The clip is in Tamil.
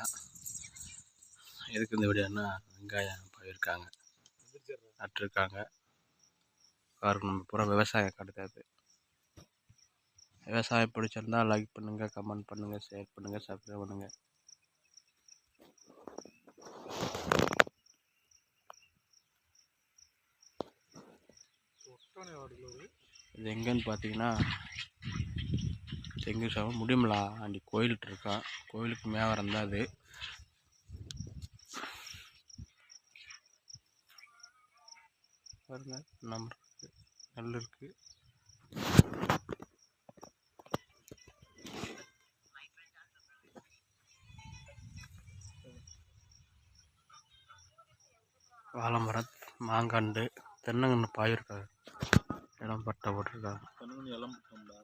இருக்கேன் எதுக்கு இந்த வீடியோன்னா வெங்காயம் போயிருக்காங்க? நட்டுருக்காங்க. காரணம் நம்ம பூரா விவசாயம் கிடையாது விவசாயம் பிடிச்சிருந்தா லைக் பண்ணுங்கள் கமெண்ட் பண்ணுங்கள் ஷேர் பண்ணுங்கள் சப்ஸ்கிரைப் பண்ணுங்கள் இது எங்கன்னு பார்த்தீங்கன்னா செங்கு சாப்பிட முடியுமலா? ஆண்டி கோயில்கிட்ட இருக்கான் கோயிலுக்கு மேவரம் தான் அது. பாருங்க நம்ம நல்ல நெல் இருக்கு. வாழை மரம் மாங்காண்டு தென்னங்கன்று பாயிருக்காங்க. இடம் பட்டை போட்டிருக்காங்க. தென்னங்கன்று இளம் பட்டம்டா